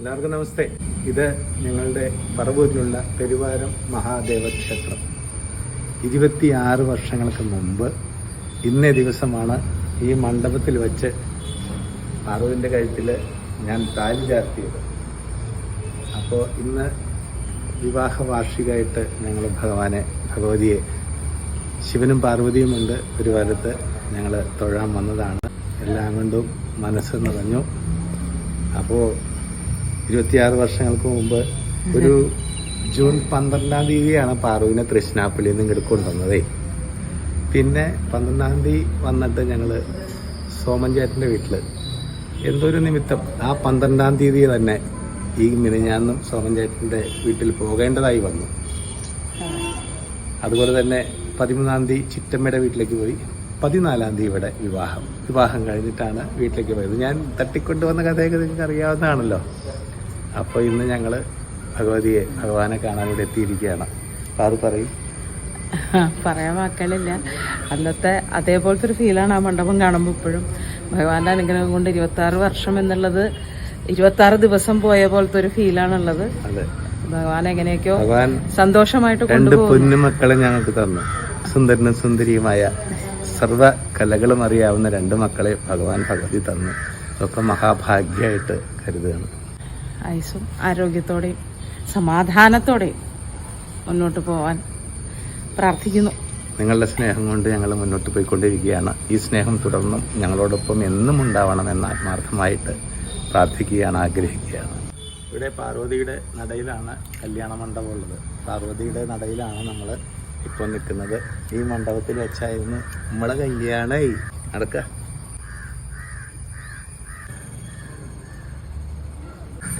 എല്ലാവർക്കും നമസ്തേ. ഇത് ഞങ്ങളുടെ പറവൂരിലുള്ള പെരുവാരം മഹാദേവ ക്ഷേത്രം ഇരുപത്തിയാറ് വർഷങ്ങൾക്ക് മുമ്പ് ഇന്നേ ദിവസമാണ് ഈ മണ്ഡപത്തിൽ വെച്ച് പാർവതിന്റെ കഴുത്തിൽ ഞാൻ താലി ചാർത്തിയത്. അപ്പോൾ ഇന്ന് വിവാഹ വാർഷികമായിട്ട് ഞങ്ങൾ ഭഗവാനെ ഭഗവതിയെ ശിവനും പാർവതിയും ഉണ്ട്. ഒരു കാലത്ത് ഞങ്ങൾ തൊഴാൻ വന്നതാണ്. എല്ലാം കൊണ്ടും മനസ്സ് നിറഞ്ഞു. അപ്പോൾ ഇരുപത്തിയാറ് വർഷങ്ങൾക്ക് മുമ്പ് ഒരു ജൂൺ പന്ത്രണ്ടാം തീയതിയാണ് പാറുവിനെ തൃശ്ശിനാപ്പള്ളിയിൽ നിന്ന് ഇങ്ങോട്ട് കൊണ്ടുവന്നതേ. പിന്നെ പന്ത്രണ്ടാം തീയതി വന്നിട്ട് ഞങ്ങൾ സോമൻചേട്ടന്റെ വീട്ടിൽ എന്തോ ഒരു നിമിത്തം. ആ പന്ത്രണ്ടാം തീയതി തന്നെ ഈ മിനിഞ്ഞാന്നും സോമൻചേട്ടന്റെ വീട്ടിൽ പോകേണ്ടതായി വന്നു. അതുപോലെ തന്നെ പതിമൂന്നാം തീയതി ചിറ്റമ്മയുടെ വീട്ടിലേക്ക് പോയി. പതിനാലാം തീയതി ഇവിടെ വിവാഹം. വിവാഹം കഴിഞ്ഞിട്ടാണ് വീട്ടിലേക്ക് പോയത്. ഞാൻ തട്ടിക്കൊണ്ടുവന്ന കഥയൊക്കെ നിങ്ങൾക്ക് അറിയാവുന്നതാണല്ലോ അപ്പോൾ ഇന്ന് ഞങ്ങൾ ഭഗവതിയെ ഭഗവാനെ കാണാൻ ഇവിടെ എത്തിയിരിക്കുകയാണ്. അപ്പോൾ അത് പറയും. പറയാൻ വാക്കുകളില്ല അന്നത്തെ അതേപോലത്തെ ഒരു ഫീലാണ് ആ മണ്ഡപം കാണുമ്പോൾ ഇപ്പോഴും. ഭഗവാന്റെ അനുഗ്രഹം കൊണ്ട് ഇരുപത്തി ആറ് വർഷം എന്നുള്ളത് ഇരുപത്തി ആറ് ദിവസം പോയ പോലത്തെ ഒരു ഫീലാണുള്ളത് ഭഗവാൻ എങ്ങനെയൊക്കെയോ സന്തോഷമായിട്ട് രണ്ട് പൊന്നു മക്കളെ ഞങ്ങൾക്ക് തന്നു. സുന്ദരനും സുന്ദരിയുമായ സർവ കലകളും അറിയാവുന്ന രണ്ട് മക്കളെ ഭഗവാൻ ഭഗവതി തന്നു. അതൊക്കെ മഹാഭാഗ്യമായിട്ട് കരുതുകയാണ്. ആയുസും ആരോഗ്യത്തോടെയും സമാധാനത്തോടെയും മുന്നോട്ട് പോവാൻ പ്രാർത്ഥിക്കുന്നു. നിങ്ങളുടെ സ്നേഹം കൊണ്ട് ഞങ്ങൾ മുന്നോട്ട് പോയിക്കൊണ്ടിരിക്കുകയാണ്. ഈ സ്നേഹം തുടർന്നും ഞങ്ങളോടൊപ്പം എന്നും ഉണ്ടാവണം ഉണ്ടാവണമെന്ന് ആത്മാർത്ഥമായിട്ട് പ്രാർത്ഥിക്കുകയാണ് ആഗ്രഹിക്കുകയാണ്. ഇവിടെ പാർവതിയുടെ നടയിലാണ് കല്യാണ മണ്ഡപം ഉള്ളത്. പാർവതിയുടെ നടയിലാണ് നമ്മൾ ഇപ്പോൾ നിൽക്കുന്നത്. ഈ മണ്ഡപത്തിൽ വെച്ചായിരുന്നു നമ്മളെ കല്യാണേ നടക്ക.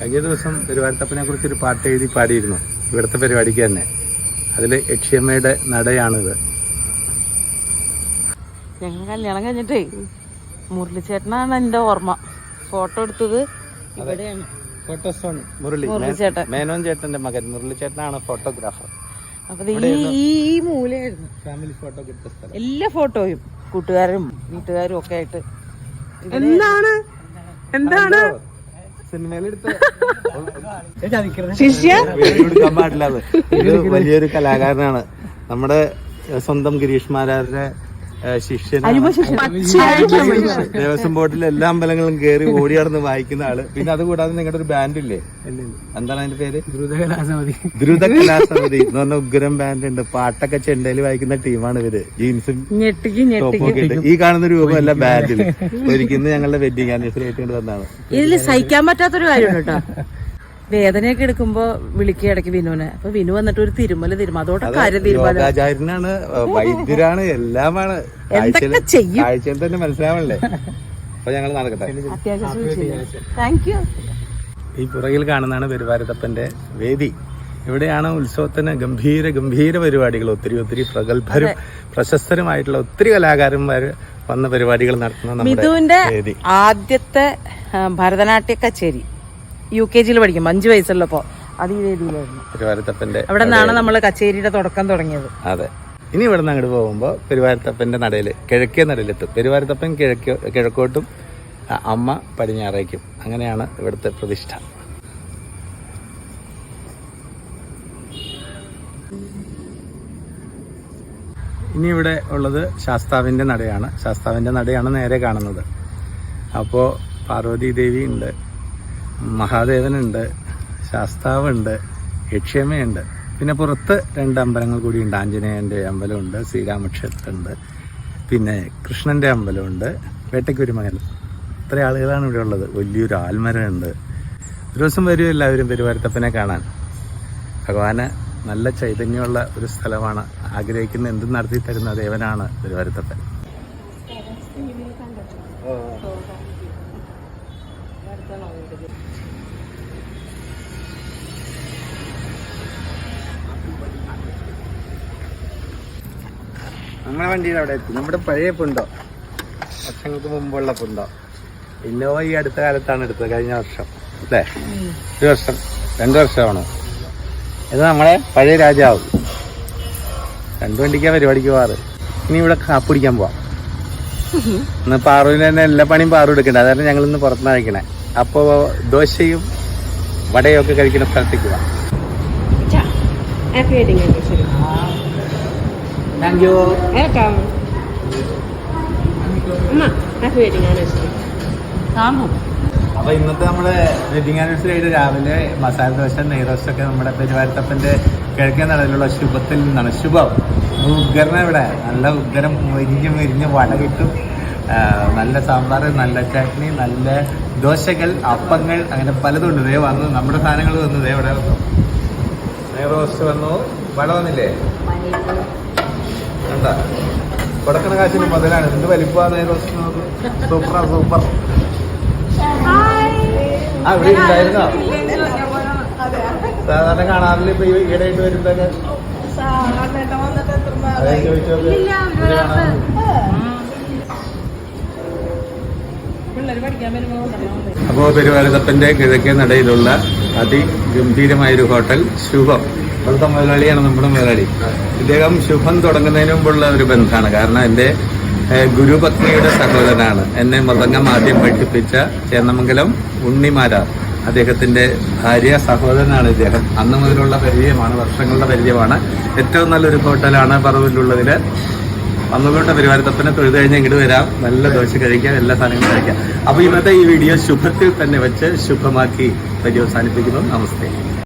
കഴിഞ്ഞ ദിവസം പെരുവാരത്തപ്പനെ കുറിച്ച് ഒരു പാട്ട് എഴുതി പാടിയിരുന്നു. ഇവിടുത്തെ പരിപാടിക്ക് തന്നെ. അതിൽ യക്ഷിയമ്മയുടെ നടയാണിത്. ഞങ്ങൾ കല്യാണം കഴിഞ്ഞിട്ടേ മുരളിച്ചേട്ടനാണ് എന്റെ ഓർമ്മ. ഫോട്ടോ എടുത്തത് ഇവിടെയാണ്. ഫോട്ടോസോൺ മുരളി മുരളിച്ചേട്ടൻ. മേനോൻ ചേട്ടന്റെ മകൻ. മുരളി ചേട്ടനാണ് ഫോട്ടോഗ്രാഫർ. അപ്പൊ ഈ ഈ മൂലയായിരുന്നു. ഫാമിലി ഫോട്ടോ സ്ഥലം. എല്ലാ ഫോട്ടോയും കൂട്ടുകാരും വീട്ടുകാരും ഒക്കെ ആയിട്ട്. എന്താണ്? എന്താണ്? എടുക്കാൻ പാടില്ല അത്. ഇത് വലിയൊരു കലാകാരനാണ്. നമ്മുടെ സ്വന്തം ഗിരീഷ് മാരാരുടെ ശിഷ്യനാണ്. ദേവസ്വം ബോർഡിലെ എല്ലാ അമ്പലങ്ങളും കയറി ഓടി നടന്ന് വായിക്കുന്ന ആൾ. പിന്നെ അത് കൂടാതെ നിങ്ങളുടെ ഒരു ബാൻഡ് ഇല്ലേ എന്താണ് അതിന്റെ പേര്? ദ്രുതകലാസമിതി. ദ്രുത കലാസമതി എന്ന് പറഞ്ഞ ഉഗ്രം ബാൻഡ് ഉണ്ട് പാട്ടൊക്കെ ചെണ്ടയിൽ വായിക്കുന്ന ടീമാണ് ഇവർ. ജീൻസും ഈ കാണുന്ന രൂപം എല്ലാം ബാൻഡിൽ ഒരിക്കുന്നത് ഞങ്ങളുടെ വെഡിങ് ആനിവേഴ്സറി ആയിട്ട് വന്നാണ് ഇതിൽ സഹിക്കാൻ പറ്റാത്തൊരു കാര്യമാണ് കേട്ടോ. വേദനയൊക്കെ എടുക്കുമ്പോ വിളിക്കുക ഇടയ്ക്ക് വിനുവിനെ. അപ്പൊ വിനു വന്നിട്ട് ഒരു തിരുമല തിരുമ അതോടെ കാര്യം തീരുമാനം യോഗാചാര്യനാണ് വൈദ്യരാണ് എല്ലാമാണ്. എന്തൊക്കെ ചെയ്യും? കാഴ്ചയിൽ തന്നെ മനസ്സിലാവണല്ലേ അപ്പൊ ഞങ്ങൾ നടക്കട്ടെ. അത്യാവശ്യം താങ്ക് യു ഈ പുറകിൽ കാണുന്നതാണ് പെരുവാരത്തപ്പന്റെ വേദി. ഇവിടെയാണ് ഉത്സവത്തിന് ഗംഭീര ഗംഭീര പരിപാടികൾ. ഒത്തിരി ഒത്തിരി പ്രഗത്ഭരും പ്രശസ്തരുമായിട്ടുള്ള ഒത്തിരി കലാകാരന്മാര് വന്ന പരിപാടികൾ നടത്തുന്ന മിഥുവിന്റെ ആദ്യത്തെ ഭരതനാട്യ കച്ചേരി. യു കെ ജിയിൽ പഠിക്കും. അഞ്ചു വയസ്സുള്ളപ്പോ. അത് ഈ വേദിയിലായിരുന്നു പെരുവാരത്തപ്പന്റെ അവിടെ നിന്നാണ് നമ്മൾ കച്ചേരിയുടെ തുടക്കം തുടങ്ങിയത്. അതെ. ഇനി ഇവിടെ നിന്ന് അങ്ങോട്ട് പോകുമ്പോൾ പെരുവാരത്തപ്പന്റെ നടയിൽ കിഴക്കേ നടയിലെത്തും. പെരുവാരത്തപ്പൻ കിഴക്കോ കിഴക്കോട്ടും അമ്മ പടിഞ്ഞാറേക്കും. അങ്ങനെയാണ് ഇവിടുത്തെ പ്രതിഷ്ഠ. ഇനി ഇവിടെ ഉള്ളത് ശാസ്താവിന്റെ നടയാണ്. ശാസ്താവിന്റെ നടയാണ് നേരെ കാണുന്നത്. അപ്പോൾ പാർവതി ദേവി ഉണ്ട്. മഹാദേവനുണ്ട് ശാസ്താവുണ്ട് യക്ഷമയുണ്ട് പിന്നെ പുറത്ത് രണ്ട് അമ്പലങ്ങൾ കൂടിയുണ്ട്. ആഞ്ജനേയന്റെ അമ്പലമുണ്ട് ശ്രീരാമക്ഷേത്രമുണ്ട് പിന്നെ കൃഷ്ണന്റെ അമ്പലമുണ്ട് വേട്ടയ്ക്കൊരു മകൻ ഇത്ര ആളുകളാണ് ഇവിടെ ഉള്ളത്. വലിയൊരു ആൽമരമുണ്ട്. ഒരു ദിവസം വരും എല്ലാവരും പെരുവാരത്തപ്പനെ കാണാൻ. ഭഗവാന് നല്ല ചൈതന്യമുള്ള ഒരു സ്ഥലമാണ്. ആഗ്രഹിക്കുന്ന എന്തും നടത്തി തരുന്ന ദേവനാണ് പെരുവാരത്തപ്പൻ നമ്മുടെ വണ്ടിയിൽ അവിടെ എത്തി. നമ്മുടെ പഴയ പുണ്ടോ? വർഷങ്ങൾക്ക് മുമ്പുള്ള പുണ്ടോ? ഇന്നോവ ഈ അടുത്ത കാലത്താണ് എടുത്തത് കഴിഞ്ഞ വർഷം. അല്ലേ? ഒരു വർഷം രണ്ടു വർഷമാണോ ഇത് നമ്മളെ പഴയ രാജാവ്. രണ്ടു വണ്ടിക്കാ പരിപാടിക്ക് പോവാറ്. ഇനി ഇവിടെ കാപ്പിടിക്കാൻ പോവാം. ഇന്ന് പാറുവിന് തന്നെ എല്ലാ പണിയും പാറു എടുക്കണ്ട. അതായത് ഞങ്ങൾ ഇന്ന് പുറത്തുനിന്ന് കഴിക്കണേ. അപ്പോൾ ദോശയും വടയും ഒക്കെ കഴിക്കുന്ന സ്ഥലത്തേക്ക് പോവാം. Happy wedding anniversary thank you welcome അമ്മ ഹാപ്പി വെഡിങ് ആനിവേഴ്സറി കാണും അപ്പൊ ഇന്നത്തെ നമ്മുടെ വെഡിങ് ആനിവേഴ്സറി ആയിട്ട് രാവിലെ മസാല ദോശ നെയ്റോസ്റ്റ് ഒക്കെ നമ്മുടെ പെരുവാരത്തപ്പന്റെ കിഴക്കേ നടയിലുള്ള ശുഭത്തിൽ നിന്നാണ്. ശുഭം. ഉഗ്രനെ ഇവിടെ നല്ല ഉഗ്രം മുരിഞ്ഞ് മുരിഞ്ഞ് വട കിട്ടും. നല്ല സാമ്പാർ നല്ല ചട്നി നല്ല ദോശകൾ അപ്പങ്ങൾ അങ്ങനെ പലതും ഉണ്ട്. ദേ വന്നു. നമ്മുടെ സാധനങ്ങൾ വന്നു. ദേ ഇവിടെ വന്നു. നെയ്റോസ്റ്റ് വന്നു. വട വന്നില്ലേ? എന്താ കൊടുക്കണ കാശിന് മുതലാണ്. എന്ത് വലിപ്പമാണ് നെയ്റോസ്റ്റ് സൂപ്പറാ സൂപ്പർ. ആ ഇവിടെ ഉണ്ടായിരുന്നോ സാധാരണ കാണാറില്ല ഇപ്പൊ ഈടായിട്ട് വരുമ്പൊക്കെ അതെ ചോദിച്ചോക്ക്. അപ്പോൾ പെരുവാരത്തപ്പന്റെ കിഴക്കേ നടയിലുള്ള അതിഗംഭീരമായൊരു ഹോട്ടൽ ശുഭം. ഇവിടുത്തെ മുതലാളിയാണ് നമ്മുടെ മുതലാളി ഇദ്ദേഹം ശുഭം തുടങ്ങുന്നതിന് മുമ്പുള്ള ഒരു ബന്ധമാണ്. കാരണം എന്റെ ഗുരുപത്നിയുടെ സഹോദരനാണ്. എന്നെ മൃദംഗം ആദ്യം പഠിപ്പിച്ച ചേന്നമംഗലം ഉണ്ണിമാരാർ. അദ്ദേഹത്തിന്റെ ഭാര്യ സഹോദരനാണ് ഇദ്ദേഹം. അന്ന് മുതലുള്ള പരിചയമാണ് വർഷങ്ങളുടെ പരിചയമാണ്. ഏറ്റവും നല്ലൊരു ഹോട്ടലാണ് പറവൂരിലുള്ളതിൽ വന്നുകൊണ്ട് പരിവാരത്തപ്പനെ തൊഴുത് കഴിഞ്ഞ് ഇങ്ങോട്ട് വരാം. നല്ല ദോശ കഴിക്കാം എല്ലാ സാധനങ്ങളും കഴിക്കാം. അപ്പോൾ ഇന്നത്തെ ഈ വീഡിയോ ശുഭത്തിൽ തന്നെ വെച്ച് ശുഭമാക്കി പര്യവസാനിപ്പിക്കുന്നു നമസ്തേ.